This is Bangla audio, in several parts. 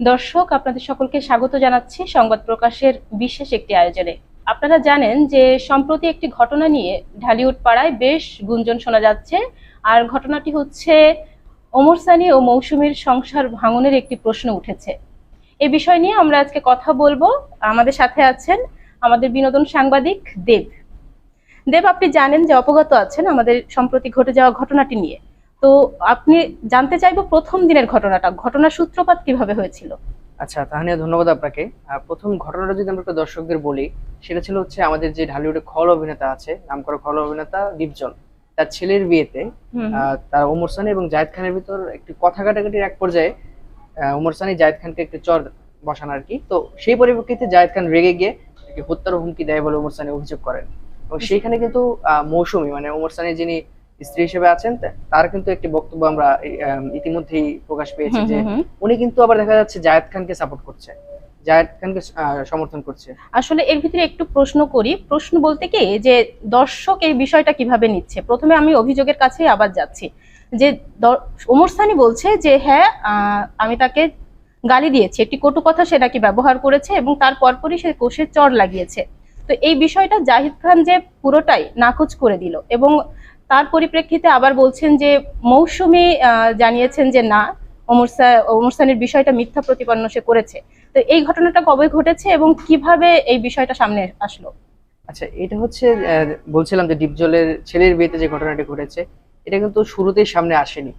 দর্শক, আপনাদের সকলকে স্বাগত জানাচ্ছি সংবাদ প্রকাশের বিশেষ একটি আয়োজনে। আপনারা জানেন যে সম্প্রতি একটি ঘটনা নিয়ে ঢালিউড পাড়ায় বেশ গুঞ্জন শোনা যাচ্ছে। আর ঘটনাটি হচ্ছে, ওমর সানি ও মৌসুমীর সংসার ভাঙনের একটি প্রশ্ন উঠেছে। এ বিষয় নিয়ে আমরা আজকে কথা বলব। আমাদের সাথে আছেন আমাদের বিনোদন সাংবাদিক দেব। দেব, আপনি জানেন যে অবগত আছেন আমাদের সম্প্রতি ঘটে যাওয়া ঘটনাটি নিয়ে। তো আপনি জানতে চাইব প্রথম দিনের ঘটনাটা ঘটনার সূত্রপাত কীভাবে হয়েছিল? আচ্ছা তাহানিয়া ধন্যবাদ আপনাকে। প্রথম ঘটনাটা যদি আমরা দর্শকদের বলি সেটা ছিল হচ্ছে আমাদের যে ঢালিউডে খল অভিনেতা আছে নাম করা খল অভিনেতা দীপজল তার ছেলের বিয়েতে তার ওমর সানি এবং জায়েদ খানের ভিতর একটি কথা কাটাকাটির এক পর্যায়ে ওমর সানি জায়েদ খানকে একটি চর বসান আর কি। তো সেই পরিপ্রেক্ষিতে জায়েদ খান রেগে গিয়ে হত্যার হুমকি দেয় বলে ওমর সানি অভিযোগ করেন। এবং সেইখানে কিন্তু মৌসুমী মানে ওমর সানি যিনি স্ত্রী হিসেবে আছেন তার কিন্তু একটি বক্তব্য আমরা ইতিমধ্যেই প্রকাশ পেয়েছি যে। উনি কিন্তু আবার দেখা যাচ্ছে জায়েদ খানকে সাপোর্ট করছে। জায়েদ খানকে সমর্থন করছে। আসলে এর ভিতরে একটু প্রশ্ন করি। প্রশ্ন বলতে কি যে দর্শক এই বিষয়টা কীভাবে নিচ্ছে? প্রথমে আমি অভিযোগের কাছেই আবার যাচ্ছি। যে ওমর সানি বলছে যে হ্যাঁ আমি তাকে গালি দিয়েছি। একটি কটু কথা সে নাকি ব্যবহার করেছে এবং তার পরপরই সে কোষে চর লাগিয়েছে। তো এই বিষয়টা জাহিদ খান যে পুরোটাই নাকচ করে দিল এবং তার পরিপ্রেক্ষিতে আবার বলছেন যে মৌসুমি জানিয়েছেন যে না ওমর সা- বিষয়টা মিথ্যা প্রতিপন্ন সে করেছে। তো এই ঘটনাটা কবে ঘটেছে এবং কীভাবে এই বিষয়টা সামনে আসলো? আচ্ছা এটা হচ্ছে বলছিলাম যে ডিপজলের ছেলের বিয়েতে যে ঘটনাটি ঘটেছে এটা কিন্তু শুরুতেই সামনে আসেনি।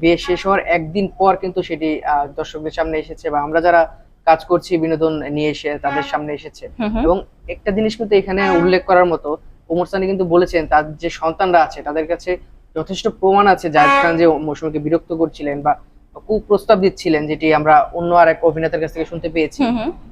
বিয়ে শেষ হওয়ার একদিন পর কিন্তু সেটি আহ, দর্শকদের সামনে এসেছে বা আমরা যারা কাজ করছি বিনোদন নিয়ে এসে তাদের সামনে এসেছে। এবং একটা জিনিস কিন্তু এখানে উল্লেখ করার মতো ওমর সানি কিন্তু বলেছেন তার যে সন্তানরা আছে তাদের কাছে যথেষ্ট প্রমাণ আছে জাহিদ খান যে মৌসুমীকে বিরক্ত করছিলেন বা কুপ্রস্তাব দিচ্ছিলেন যেটি আমরা অন্য আর এক অভিনেতার কাছ থেকে শুনতে পেয়েছি।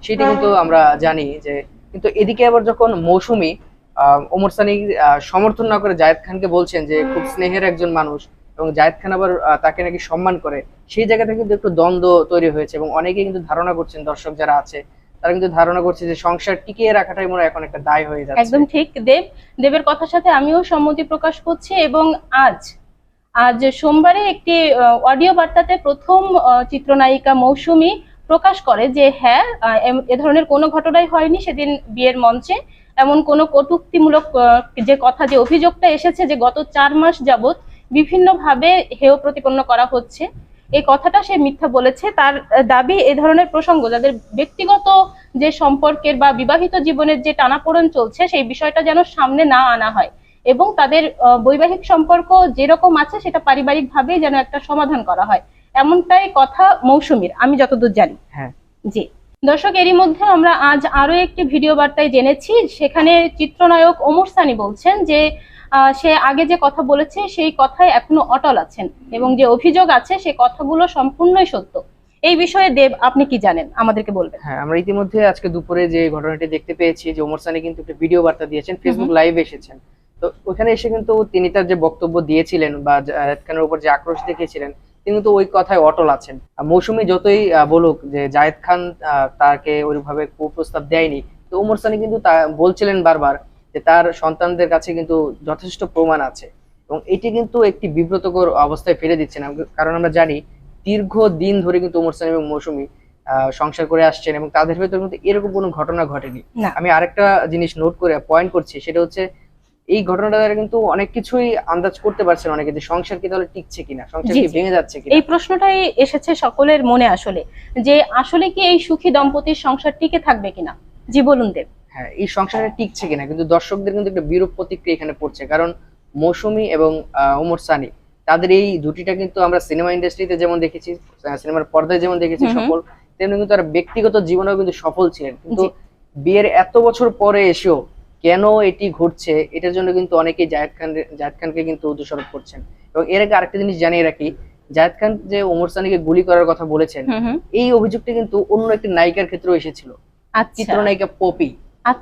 সেটি কিন্তু আমরা জানি যে কিন্তু এদিকে আবার যখন মৌসুমী আহ, ওমর সানি সমর্থন না করে জায়েদ খানকে বলছেন যে খুব স্নেহের একজন মানুষ এবং জায়েদ খান আবার তাকে নাকি সম্মান করে সেই জায়গা থেকে কিন্তু একটু দ্বন্দ্ব তৈরি হয়েছে এবং অনেকেই কিন্তু ধারণা করছেন দর্শক যারা আছে তারা কিন্তু ধারণা করছে যে সংসার টিকিয়ে রাখাটাই মনে এখন একটা দায় হয়ে যাচ্ছে। একদম ঠিক। দেব, দেবের কথার সাথে আমিও সম্মতি প্রকাশ করছি এবং আজ আজ সোমবারে একটি অডিও বার্তাতে প্রথম চিত্রনায়িকা মৌসুমী প্রকাশ করে যে হ্যাঁ এ ধরনের কোনো ঘটনাই হয়নি সেদিন বিয়ের মঞ্চে। এমন কোনো কটুক্তিমূলক যে কথা, যে অভিযোগটা এসেছে যে গত চার মাস যাবত বিভিন্নভাবে হেয় প্রতিপন্ন করা হচ্ছে। এই কথাটা সে মিথ্যা বলেছে। তার দাবি এ ধরনের প্রসঙ্গ যাদের ব্যক্তিগত যে সম্পর্কের বা বিবাহিত জীবনের যে টানাপোড়েন চলছে সেই বিষয়টা যেন সামনে না আনা হয় এবং তাদের বৈবাহিক সম্পর্ক যেরকম আছে সেটা পারিবারিকভাবে যেন একটা সমাধান করা হয়। এমনটাই কথা মৌসুমীর আমি যতদূর জানি। হ্যাঁ। জি। দর্শক এরই মধ্যে আমরা আজ আরও একটি ভিডিও বার্তায় জেনেছি। সেখানে চিত্রনায়ক ওমর সানি বলছেন যে সে আগে যে কথা বলেছে সেই কথায় এখনও অটল আছেন এবং যে অভিযোগ আছে সে কথাগুলো সম্পূর্ণই সত্য। এই বিষয়ে দেব আপনি কি জানেন? আমাদেরকে বলবেন। হ্যাঁ আমরা ইতিমধ্যে আজকে দুপুরে যে ঘটনাটি দেখতে পেয়েছি যে ওমর সানি কিন্তু একটা ভিডিও বার্তা দিয়েছেন ফেসবুক লাইভ এসেছেন। তো ওখানে এসে কিন্তু তিনি তার যে বক্তব্য দিয়েছিলেন বা জায়েদ খানের উপর যে আক্রোশ দেখিয়েছিলেন তিনি কিন্তু ওই কথায় অটল আছেন। মৌসুমী যতই বলুক যে জায়েদ খান তাকে ওইভাবে কুপ্রস্তাব দেয়নি তো ওমর সানি কিন্তু তা বলছিলেন বারবার যে তার সন্তানদের কাছে কিন্তু যথেষ্ট প্রমাণ আছে। এবং এটি কিন্তু একটি বিব্রতকর অবস্থায় ফেলে দিচ্ছে না। কারণ আমরা জানি দীর্ঘ দিন ধরে কিন্তু ওমর সানি এবং মৌসুমী সংসার করে আসছেন এবং তাদের ভেতর কিন্তু এরকম কোনো ঘটনা ঘটেনি। আমি আরেকটা জিনিস নোট করে পয়েন্ট করছি সেটা হচ্ছে এই ঘটনাটা দ্বারা কিন্তু অনেক কিছুই আন্দাজ করতে পারছেন অনেকে যে সংসার কি তাহলে টিকছে কিনা সংসার কি ভেঙে যাচ্ছে কিনা। এই প্রশ্নটাই এসেছে সকলের মনে আসলে যে আসলে কি এই সুখী দম্পতির সংসার টিকে থাকবে কিনা? জি বলুন দেব। হ্যাঁ এই সংসারে টিকছে কিনা কিন্তু দর্শকদের কিন্তু একটা বিরূপ প্রতিক্রিয়া এখানে পড়ছে। কারণ মৌসুমী এবং ওমর সানি তাদের এই দুটিটা কিন্তু আমরা সিনেমা ইন্ডাস্ট্রিতে যেমন দেখেছি সিনেমার পর্দায় যেমন দেখেছি। সফল তেমনি কিন্তু তারা ব্যক্তিগত জীবনেও কিন্তু সফল ছিলেন। কিন্তু বিয়ের এত বছর পরে এসেও কেন এটি ঘটছে এটার জন্য কিন্তু অনেকেই জায়েদ খান জায়েদ খানকে কিন্তু দোষারোপ করছেন। এবং এর আগে আরেকটা জিনিস জানিয়ে রাখি জায়েদ খান যে ওমর সানিকে গুলি করার কথা বলেছেন এই অভিযোগটি কিন্তু অন্য একটি নায়িকার ক্ষেত্রেও এসেছিল। আচ্ছা। চিত্রনায়িকা পপি।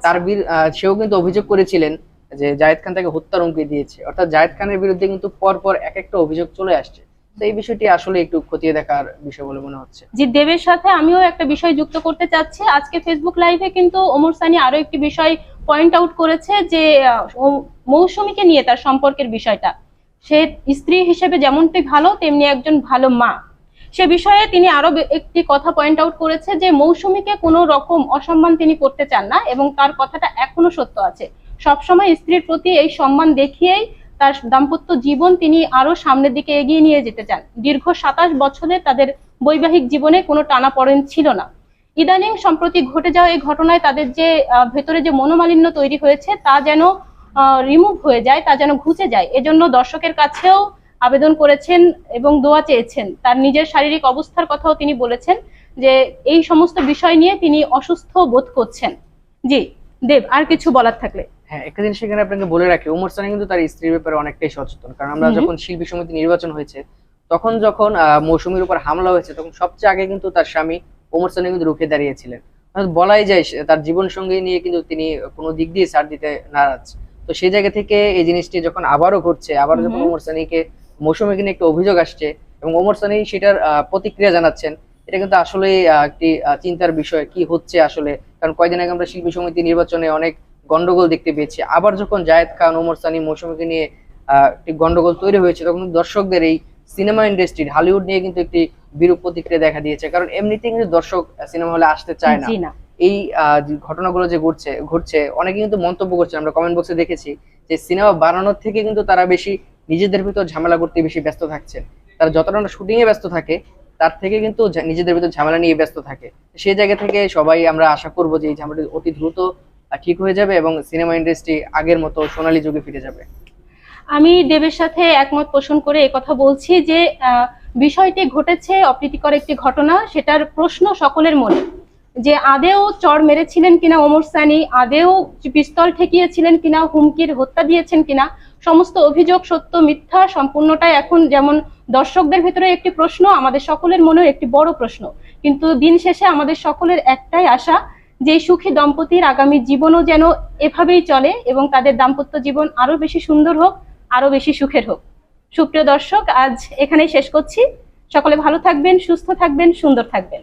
তার আহ, সেও কিন্তু অভিযোগ করেছিলেন যে জায়েদ খান তাকে হত্যার হুমকি দিয়েছে। অর্থাৎ জায়েদ খানের বিরুদ্ধে কিন্তু পর পর এক একটা অভিযোগ চলে আসছে। তো এই বিষয়টি আসলে একটু খতিয়ে দেখার বিষয় বলে মনে হচ্ছে। জি দেবের সাথে আমিও একটা বিষয় যুক্ত করতে চাচ্ছি। আজকে ফেসবুক লাইভে কিন্তু ওমর সানি আরও একটি বিষয় পয়েন্ট আউট করেছে যে মৌসুমীকে নিয়ে তার সম্পর্কের বিষয়টা। সে স্ত্রী হিসেবে যেমনটি ভালো তেমনি একজন ভালো মা। সে বিষয়ে তিনি আরও একটি কথা পয়েন্ট আউট করেছে যে মৌসুমীকে কোনো রকম অসম্মান তিনি করতে চান না এবং তার কথাটা এখনও সত্য আছে। সবসময় স্ত্রীর প্রতি এই সম্মান দেখিয়েই তার দাম্পত্য জীবন তিনি আরও সামনের দিকে এগিয়ে নিয়ে যেতে চান। দীর্ঘ সাতাশ বছরে তাদের বৈবাহিক জীবনে কোনো টানাপড়েন ছিল না। ইদানিং সম্প্রতি ঘটে যাওয়া এই ঘটনায় তাদের যে ভেতরে যে মনোমালিন্য তৈরি হয়েছে তা যেন রিমুভ হয়ে যায়, তা যেন ঘুচে যায়। এজন্য দর্শকের কাছেও আবেদন করেছেন এবং দোয়া চেয়েছেন। তার নিজের শারীরিক অবস্থার কথাও তিনি বলেছেন যে এই সমস্ত বিষয় নিয়ে তিনি অসুস্থ বোধ করছেন। জি দেব আর কিছু বলার থাকলে। হ্যাঁ একটা জিনিস এখানে আপনাকে বলে রাখি ওমর সানি কিন্তু তার স্ত্রীর ব্যাপারে অনেকটাই সচেতন। কারণ আমরা যখন শিল্পী সমিতি নির্বাচন হয়েছে তখন যখন মৌসুমীর উপর হামলা হয়েছে তখন সবচেয়ে আগে কিন্তু তার স্বামী ওমর সানি কিন্তু রুখে দাঁড়িয়েছিলেন। বলাই যায় তার জীবন সঙ্গী নিয়ে কিন্তু তিনি কোনো দিক দিয়ে ছাড় দিতে নারাজ। তো সেই জায়গা থেকে এই জিনিসটি যখন আবারও ঘটছে আবারও যখন ওমর সানিকে মৌসুমীকে নিয়ে একটা অভিযোগ আসছে এবং ওমর সানি সেটার প্রতিক্রিয়া জানাচ্ছেন। এটা কিন্তু আসলে একটি চিন্তার বিষয় কি হচ্ছে আসলে। কারণ কয়দিন আগে আমরা শিল্পী সমিতি নির্বাচনে অনেক গন্ডগোল দেখতে পেয়েছি। আবার যখন জায়েদ খান ওমর সানি মৌসুমীকে নিয়ে একটি গন্ডগোল তৈরি হয়েছে তখন দর্শকদের এই সিনেমা ইন্ডাস্ট্রি হলিউড নিয়ে কিন্তু একটি বিরূপ প্রতিক্রিয়া দেখা দিয়েছে। কারণ এমনিতেই কিন্তু দর্শক সিনেমা হলে আসতে চায় না। এই আহ, ঘটনাগুলো যে ঘটছে ঘটছে অনেকে কিন্তু মন্তব্য করছে আমরা কমেন্ট বক্সে দেখেছি যে সিনেমা বানানোর থেকে কিন্তু তারা বেশি নিজেদের ভিতর ঝামেলা করতে বেশি ব্যস্ত থাকছে। তারা যতটা শুটিং এ ব্যস্ত থাকে, তার থেকে কিন্তু নিজেদের ভিতর ঝামেলা নিয়ে ব্যস্ত থাকে। সেই জায়গা থেকে সবাই আমরা আশা করব যে এই ঝামেলাটি অতি দ্রুত ঠিক হয়ে যাবে এবং সিনেমা ইন্ডাস্ট্রি আগের মতো সোনালী যুগে ফিরে যাবে। আমি দেবের সাথে একমত পোষণ করে কথা বলছি যে বিষয়টি ঘটেছে অপ্রীতিকর একটি ঘটনা, সেটার প্রশ্ন সকলের মনে। যে আদেও চর মেরেছিলেন কিনা ওমর সানি, আদেও পিস্তল ঠেকিয়েছিলেন কিনা, হুমকির হত্যা দিয়েছেন কিনা, সমস্ত অভিযোগ সত্য, মিথ্যা সম্পূর্ণটাই এখন যেমন দর্শকদের ভেতরে একটি প্রশ্ন, আমাদের সকলের মনেও একটি বড় প্রশ্ন। কিন্তু দিন শেষে আমাদের সকলের একটাই আশা, যে সুখী দম্পতির আগামী জীবনও যেন এভাবেই চলে এবং তাদের দাম্পত্য জীবন আরও বেশি সুন্দর হোক, আরও বেশি সুখের হোক। সুপ্রিয় দর্শক, আজ এখানেই শেষ করছি। সকলে ভালো থাকবেন, সুস্থ থাকবেন, সুন্দর থাকবেন।